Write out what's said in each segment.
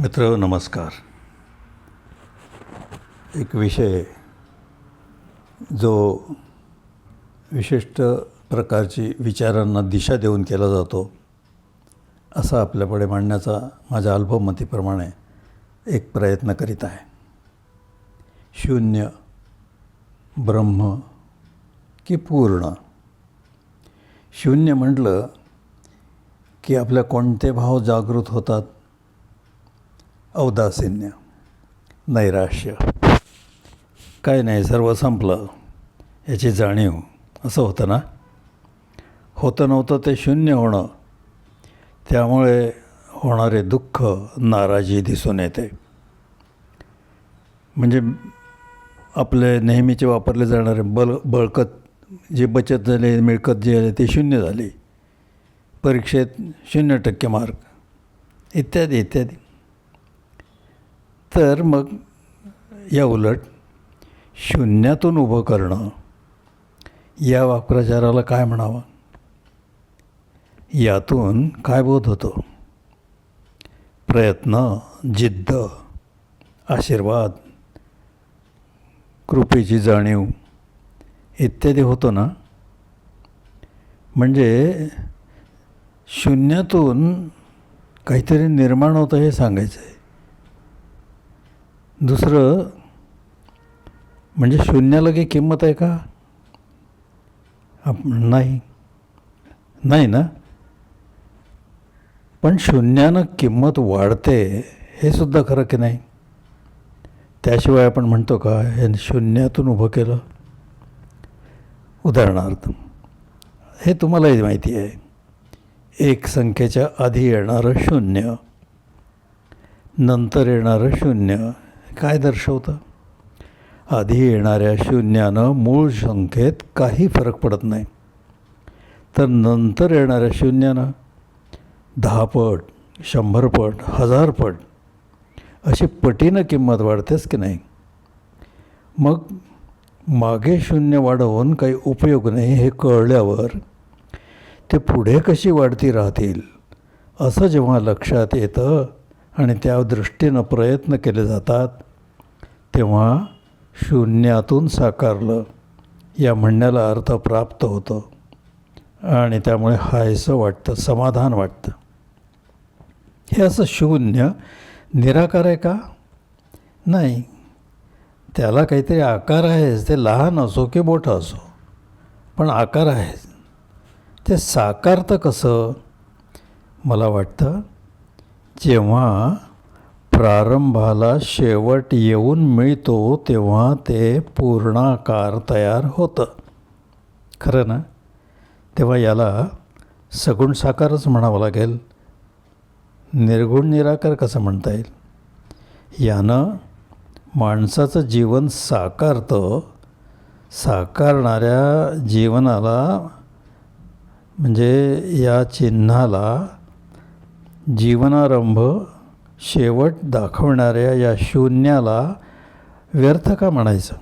मित्र नमस्कार. एक विषय जो विशिष्ट प्रकारची विचारांना दिशा देऊन केला जातो असा आपल्यापुढे मांडण्याचा माझ्या अल्पमतीप्रमाणे एक प्रयत्न करीत आहे. शून्य ब्रह्म की पूर्ण. शून्य म्हटलं की आपल्या कोणते भाव जागृत होतात? औदासीन्य नैराश्य. काय नाही सर्व संपलं. याची जाणीव. असं होतं ना? होतं नव्हतं ते शून्य होणं. त्यामुळे होणारे दुःख नाराजी दिसून येते. म्हणजे आपले नेहमीचे वापरले जाणारे बल बळकत जे बचत झाले मिळकत जी आली ती शून्य झाली. परीक्षेत शून्य टक्के मार्क इत्यादी इत्यादी. तर मग या उलट शून्यातून उभं करणं या वाक्प्रचाराला काय म्हणावं? यातून काय बोध होतो? प्रयत्न जिद्द आशीर्वाद कृपेची जाणीव इत्यादी होतो ना? म्हणजे शून्यातून काहीतरी निर्माण होतं हे सांगायचं आहे दुसरं म्हणजे शून्याला काही किंमत आहे का? नाही. नाही ना? पण शून्यानं किंमत वाढते हे सुद्धा खरं की नाही? त्याशिवाय आपण म्हणतो का हे शून्यातून उभं केलं? उदाहरणार्थ हे तुम्हालाही माहिती आहे. एक संख्येच्या आधी येणारं शून्य नंतर येणारं शून्य काय दर्शवतं? आधी येणाऱ्या शून्यानं मूळ संख्येत काही फरक पडत नाही. तर नंतर येणाऱ्या शून्यानं दहा पट शंभर पट हजार पट अशी पटीनं किंमत वाढतेच की नाही? मग मागे शून्य वाढवून काही उपयोग नाही हे कळल्यावर ते पुढे कशी वाढती राहतील असं जेव्हा लक्षात येतं आणि त्या दृष्टीनं प्रयत्न केले जातात तेव्हा शून्यातून साकारलं. या म्हणण्याला अर्थ प्राप्त होतो. आणि त्यामुळे हायसं वाटतं समाधान वाटतं. हे असं शून्य निराकार आहे का? नाही. त्याला काहीतरी आकार आहेच. ते लहान असो की मोठं असो. पण आकार आहे ते साकारतं कसं? मला वाटतं जेव्हा प्रारंभाला शेवट येऊन मिळतो तेव्हा ते पूर्णाकार तयार होतं. खरं ना? तेव्हा याला सगुण साकारच म्हणावं लागेल. निर्गुण निराकार कसं म्हणता येईल? यानं माणसाचं जीवन साकारतं. साकारणाऱ्या जीवनाला म्हणजे या चिन्हाला जीवनारंभ शेवट दाखवणाऱ्या या शून्याला व्यर्थ का म्हणायचं?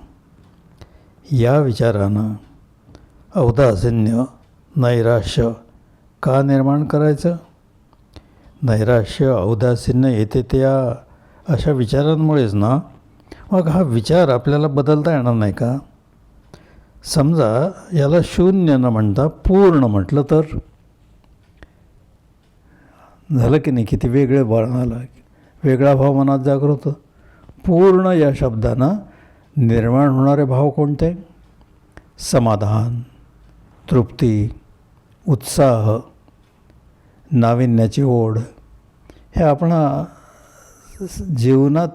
या विचारानं औदासिन्य नैराश्य का निर्माण करायचं? नैराश्य औदासिन्य येते त्या अशा विचारांमुळेच ना? मग हा विचार आपल्याला बदलता येणार नाही का? समजा याला शून्य न म्हणता पूर्ण म्हटलं तर? झालं की नाही? किती वेगळे आलं. वेगळा भाव मनात जागृत होतो. पूर्ण या शब्दानं निर्माण होणारे भाव कोणते? समाधान तृप्ती उत्साह नाविन्याची ओढ. हे आपण जीवनात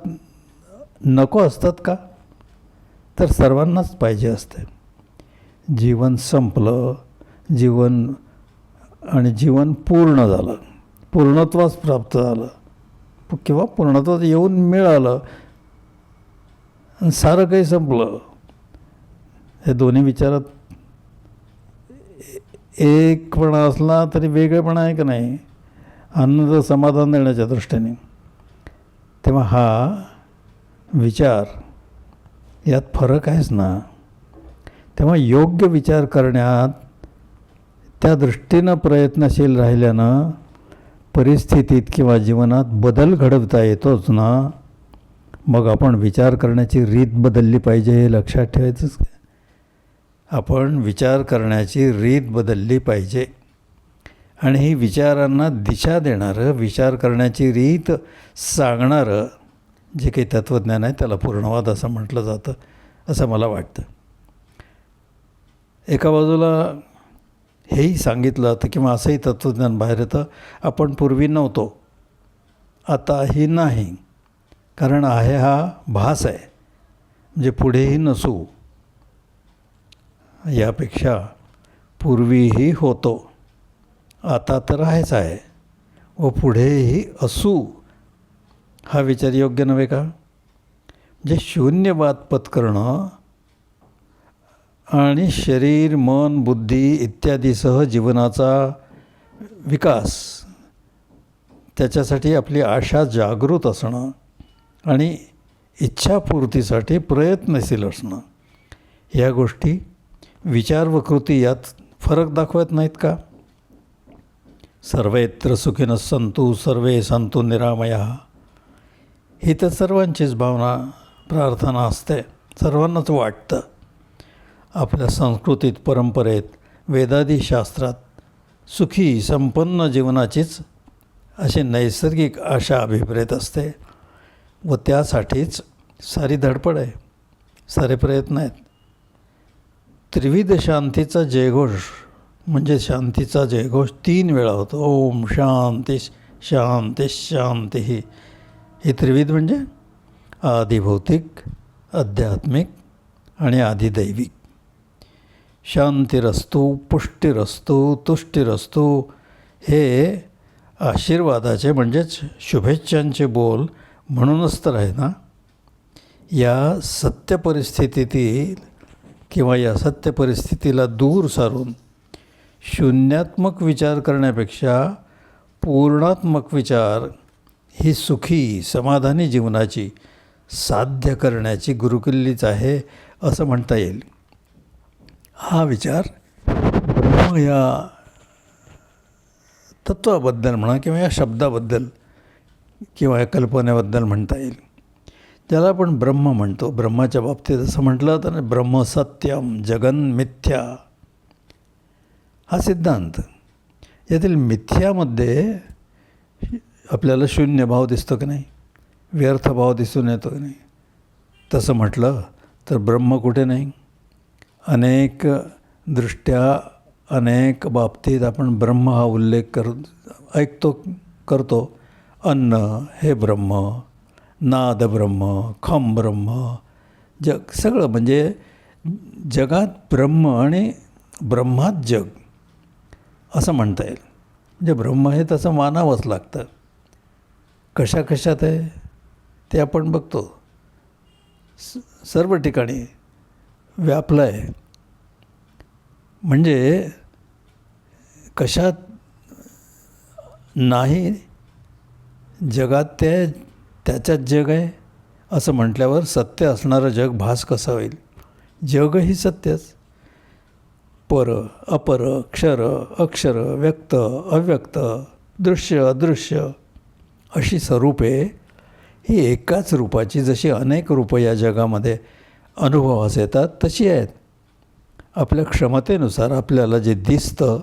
नको असतात का? तर सर्वांनाच पाहिजे असते. जीवन संपलं जीवन आणि जीवन पूर्ण झालं. पूर्णत्वास प्राप्त झालं. किंवा पूर्णत्वात येऊन मिळालं आणि सारं काही संपलं. हे दोन्ही विचारात एकपणा असला तरी वेगळेपणा आहे का नाही? आनंद समाधान देण्याच्या दृष्टीने. तेव्हा हा विचार यात फरक आहेच ना? तेव्हा योग्य विचार करण्यात त्या दृष्टीनं प्रयत्नशील राहिल्यानं परिस्थितीत किंवा जीवनात बदल घडवता येतोच ना? मग आपण विचार करण्याची रीत बदलली पाहिजे हे लक्षात ठेवायचंच काय? आपण विचार करण्याची रीत बदलली पाहिजे. आणि ही विचारांना दिशा देणारं विचार करण्याची रीत सांगणारं जे काही तत्त्वज्ञान आहे त्याला पूर्णवाद असं म्हटलं जातं असं मला वाटतं. एका बाजूला हेही सांगितलं होतं किंवा असंही तत्त्वज्ञान बाहेर येतं आपण पूर्वी नव्हतो. आताही नाही. कारण आहे हा भास आहे. म्हणजे पुढेही नसू. यापेक्षा पूर्वीही होतो. आता तर आहेच आहे. व पुढेही असू. हा विचार योग्य नव्हे का? म्हणजे शून्यवाद पत्करणं आणि शरीर मन बुद्धी इत्यादीसह जीवनाचा विकास. त्याच्यासाठी आपली आशा जागृत असणं आणि इच्छापूर्तीसाठी प्रयत्नशील असणं. या गोष्टी विचार व कृती यात फरक दाखवत नाहीत का? सर्वत्र सुखिनः संतू सर्वे संतू निरामया. ही तर सर्वांचीच भावना प्रार्थना असते. सर्वांनाच वाटतं. आपल्या संस्कृतीत परंपरेत वेदादी शास्त्रात सुखी संपन्न जीवनाचीच अशी नैसर्गिक आशा अभिप्रेत असते व त्यासाठीच सारी धडपड आहे सारे प्रयत्न आहेत. त्रिविध शांतीचा जयघोष म्हणजे शांतीचा जयघोष तीन वेळा होतो. ओम शांती शांती शांती ही ही त्रिविध म्हणजे आदिभौतिक आध्यात्मिक आणि आदिदैविक. शांतीरस्तू पुष्टीरस्तू तुष्टीरस्तू. हे आशीर्वादाचे म्हणजेच शुभेच्छांचे बोल म्हणूनच तर आहे ना? या सत्य परिस्थितीतील किंवा या सत्य परिस्थितीला दूर सारून शून्यात्मक विचार करण्यापेक्षा पूर्णात्मक विचार ही सुखी समाधानी जीवनाची साध्य करण्याची गुरुकिल्लीच आहे असं म्हणता येईल. हा विचार. ब्रह्म या तत्वाबद्दल म्हणा किंवा या शब्दाबद्दल किंवा या कल्पनेबद्दल म्हणता येईल. ज्याला आपण ब्रह्म म्हणतो ब्रह्माच्या बाबतीत असं म्हटलं तर ब्रह्म सत्यम जगन मिथ्या हा सिद्धांत. यातील मिथ्यामध्ये आपल्याला शून्य भाव दिसतो की नाही? व्यर्थ भाव दिसून येतो की नाही? तसं म्हटलं तर ब्रह्म कुठे नाही? अनेक दृष्ट्या अनेक बाबतीत आपण ब्रह्म हा उल्लेख कर ऐकतो करतो. अन्न हे ब्रह्म नाद ब्रह्म खम ब्रह्म जग सगळं म्हणजे जगात ब्रह्म आणि ब्रह्मात जग असं म्हणता येईल. म्हणजे ब्रह्म हे तसं मानावंच लागतं. कशा कशात आहे ते आपण बघतो. स सर्व ठिकाणी व्यापलं आहे म्हणजे कशात नाही जगात ते त्याच्यात जग आहे असं म्हटल्यावर सत्य असणारं जग भास कसा होईल? जगही सत्यच. पर अपर क्षर अक्षर व्यक्त अव्यक्त दृश्य अदृश्य अशी स्वरूपे ही एकाच रूपाची जशी अनेक रूपं या जगामध्ये अनुभवास येतात तशी आहेत. आपल्या क्षमतेनुसार आपल्याला जे दिसतं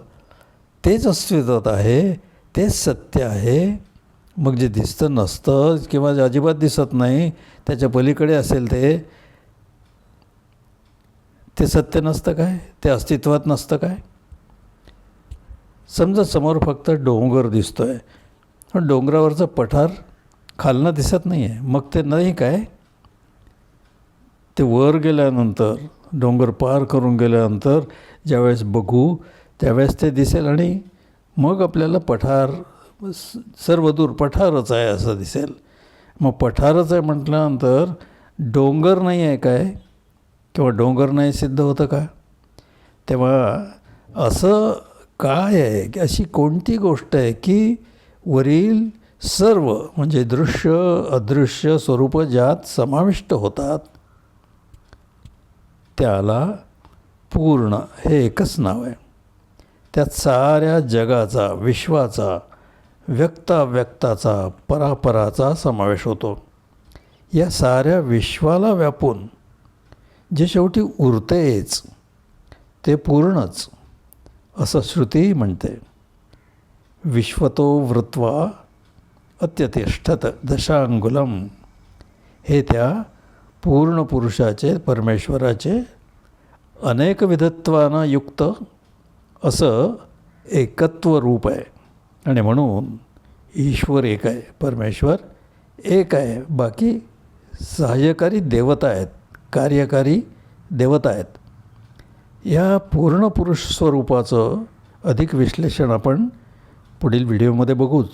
तेच अस्तित्वात आहे तेच सत्य आहे. मग जे दिसतं नसतं किंवा जे अजिबात दिसत नाही त्याच्या पलीकडे असेल ते ते सत्य नसतं काय? ते अस्तित्वात नसतं काय? समजा समोर फक्त डोंगर दिसतो आहे पण डोंगरावरचं पठार खालनं दिसत नाही आहे मग ते नाही काय? ते वर गेल्यानंतर डोंगर पार करून गेल्यानंतर ज्यावेळेस बघू त्यावेळेस ते दिसेल आणि मग आपल्याला पठार सर्व दूर पठारच आहे असं दिसेल. मग पठारच आहे म्हटल्यानंतर डोंगर नाही आहे काय? किंवा डोंगर नाही सिद्ध होतं का? तेव्हा असं काय आहे की अशी कोणती गोष्ट आहे की वरील सर्व म्हणजे दृश्य अदृश्य स्वरूप ज्यात समाविष्ट होतात त्याला पूर्ण हे एकच नाव आहे. त्यात साऱ्या जगाचा विश्वाचा व्यक्ताव्यक्ताचा परापराचा समावेश होतो. या साऱ्या विश्वाला व्यापून जे शेवटी उरतेच ते पूर्णच असं श्रुती म्हणते. विश्वतो वृत्वा अत्यतिष्ठत दशांगुलम. हे त्या पूर्ण पुरुषाचे परमेश्वराचे अनेक विधत्वानं युक्त असं एकत्व रूप आहे. आणि म्हणून ईश्वर एक आहे परमेश्वर एक आहे. बाकी सहाय्यकारी देवता आहेत कार्यकारी देवता आहेत. या पूर्ण पुरुष स्वरूपाचं अधिक विश्लेषण आपण पुढील व्हिडिओमध्ये बघूच.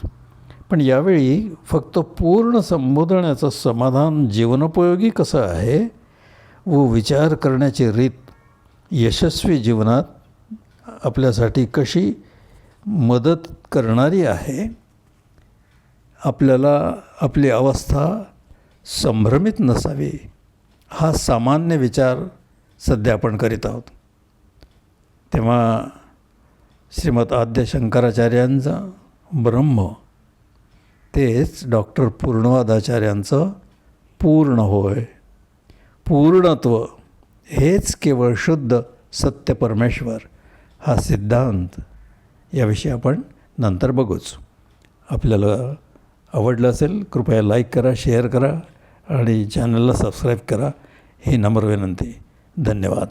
पण यावेळी फक्त पूर्ण संबोधण्याचं समाधान जीवनोपयोगी कसं आहे व विचार करण्याची रीत यशस्वी जीवनात आपल्यासाठी कशी मदत करणारी आहे आपल्याला आपली अवस्था संभ्रमित नसावी हा सामान्य विचार सध्या आपण करीत आहोत. तेव्हा श्रीमद आद्य शंकराचार्यांचं ब्रह्म तेच डॉक्टर पूर्णवादाचार्यांचं पूर्ण होय. पूर्णत्व. हेच केवळ शुद्ध सत्य परमेश्वर हा सिद्धांत. याविषयी आपण नंतर बघूच. आपल्याला आवडलं असेल कृपया लाईक करा शेअर करा आणि चॅनलला सबस्क्राईब करा ही नम्र विनंती. धन्यवाद.